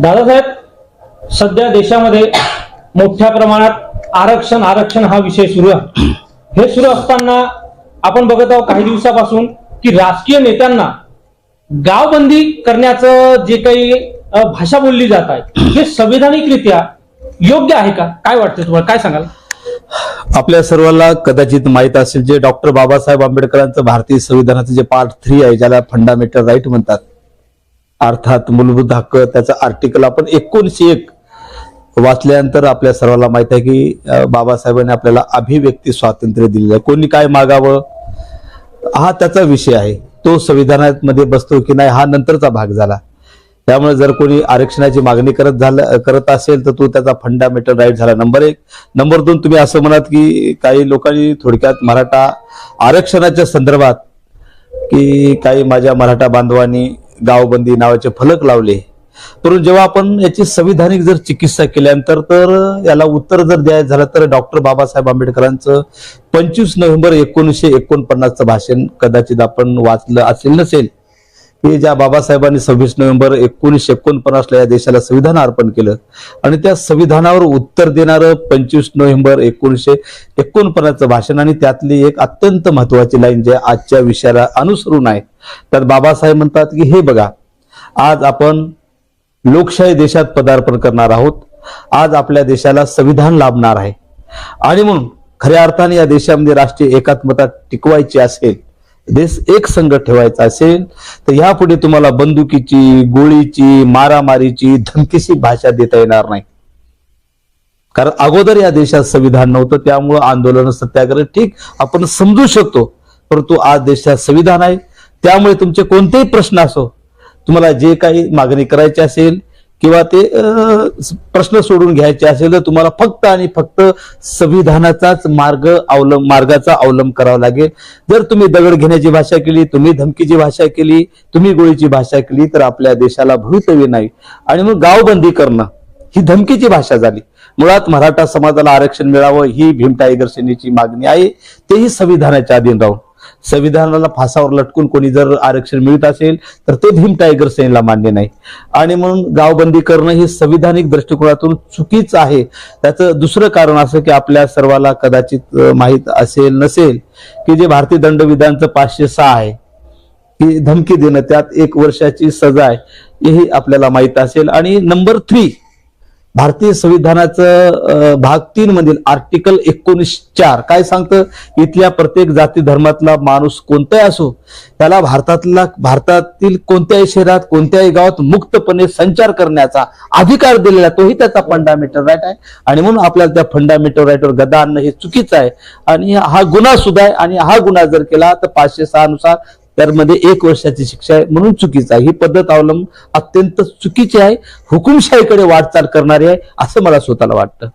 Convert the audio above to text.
दादासाहेब सध्या देशामध्ये मोठ्या प्रमाणात आरक्षण आरक्षण हा विषय सुरू आहे. हे सुरू असताना आपण बघत आहोत काही दिवसापासून की राजकीय नेत्यांना गावबंदी करण्याचं जे काही भाषा बोलली जात आहे हे संविधानिकरित्या योग्य आहे का? काय वाटतं तुम्हाला? काय सांगाल? आपल्या सर्वांना कदाचित माहीत असेल जे डॉक्टर बाबासाहेब आंबेडकरांचं भारतीय संविधानाचं जे पार्ट थ्री आहे ज्याला फंडामेंटल राईट म्हणतात अर्थात मूलभूत हक्क त्याचं आर्टिकल आपण एकोणीशे एक वाचल्यानंतर आपल्या सर्वांना माहीत आहे की बाबासाहेबांनी आपल्याला अभिव्यक्ती स्वातंत्र्य दिलेलं आहे. कोणी काय मागावं? हा त्याचा विषय आहे. तो संविधानामध्ये बसतो की नाही हा नंतरचा भाग झाला. त्यामुळे जर कोणी आरक्षणाची मागणी करत झालं करत असेल तर तो त्याचा फंडामेंटल राईट झाला. नंबर एक. नंबर दोन तुम्ही असं म्हणत की काही लोकांनी थोडक्यात मराठा आरक्षणाच्या संदर्भात की काही माझ्या मराठा बांधवांनी गावबंदी नावाचे फलक लावले. परंतु जेव्हा आपण याची संविधानिक जर चिकित्सा केल्यानंतर तर याला उत्तर जर द्यायचं झालं तर डॉक्टर बाबासाहेब आंबेडकरांचं पंचवीस नोव्हेंबर एकोणीसशे एकोणपन्नासचं भाषण कदाचित आपण वाचलं असेल नसेल. हे ज्या बाबासाहेबांनी सव्वीस नोव्हेंबर एकोणीसशे एकोणपन्नासला या देशाला संविधान अर्पण केलं आणि त्या संविधानावर उत्तर देणारं पंचवीस नोव्हेंबर एकोणीसशे एकोणपन्नासचं भाषण आणि त्यातली एक अत्यंत महत्वाची लाईन जे आजच्या विषयाला अनुसरून आहे त्यात बाबासाहेब म्हणतात की हे बघा आज आपण लोकशाही देशात पदार्पण करणार आहोत. आज आपल्या देशाला संविधान लाभणार आहे. आणि म्हणून खऱ्या अर्थाने या देशामध्ये राष्ट्रीय एकात्मता टिकवायची असेल देश एक संघ ठेवायचा असेल तर यापुढे तुम्हाला बंदुकीची गोळीची मारामारीची धमकीची भाषा देता येणार नाही. कारण अगोदर या देशात संविधान नव्हतं त्यामुळं आंदोलन सत्याग्रह ठीक आपण समजू शकतो परंतु आज देशात संविधान आहे. त्यामुळे तुमचे कोणतेही प्रश्न असो तुम्हाला जे काही मागणी करायची असेल किंवा ते प्रश्न सोडून घ्यायचे असेल तर तुम्हाला फक्त आणि फक्त संविधानाचाच मार्ग अवलंब मार्गाचा अवलंब करावा लागेल. जर तुम्ही दगड घेण्याची भाषा केली तुम्ही धमकीची भाषा केली तुम्ही गोळीची भाषा केली तर आपल्या देशाला भवितव्य नाही. आणि मग गावबंदी करणं ही धमकीची भाषा झाली. मुळात मराठा समाजाला आरक्षण मिळावं ही भीम टायगर मागणी आहे. तेही संविधानाच्या अधीन राहून. संविधानाला फासावर लटकून कोणी जर आरक्षण मिळत असेल तर ते भीम टायगर सेनेला मान्य नाही. आणि म्हणून गावबंदी करणं हे संविधानिक दृष्टिकोनातून चुकीचं आहे. त्याचं दुसरं कारण असं की आपल्या सर्वाला कदाचित माहीत असेल नसेल की जे भारतीय दंडविधानचं पाचशे सहा आहे की धमकी देणं त्यात एक वर्षाची सजा आहे हेही आपल्याला माहीत असेल. आणि नंबर थ्री भारतीय संविधानाचं भाग तीन मधील आर्टिकल एकोणीस चार काय सांगतं? इथल्या प्रत्येक जाती धर्मातला माणूस कोणताही असो त्याला भारतातला भारतातील कोणत्याही शहरात कोणत्याही गावात मुक्तपणे संचार करण्याचा अधिकार दिलेला तोही त्याचा फंडामेंटल राईट आहे. आणि म्हणून आपल्याला त्या फंडामेंटल राईटवर गदा आणणं हे चुकीचं आहे. आणि हा गुन्हा सुद्धा आहे. आणि हा गुन्हा जर केला तर पाचशे सहा नुसार त्यामध्ये एक वर्षाची शिक्षा आहे म्हणून चुकीचं आहे. ही पद्धत अवलंब अत्यंत चुकीची आहे. हुकुमशाहीकडे वाटचाल करणारी आहे असं मला स्वतःला वाटतं.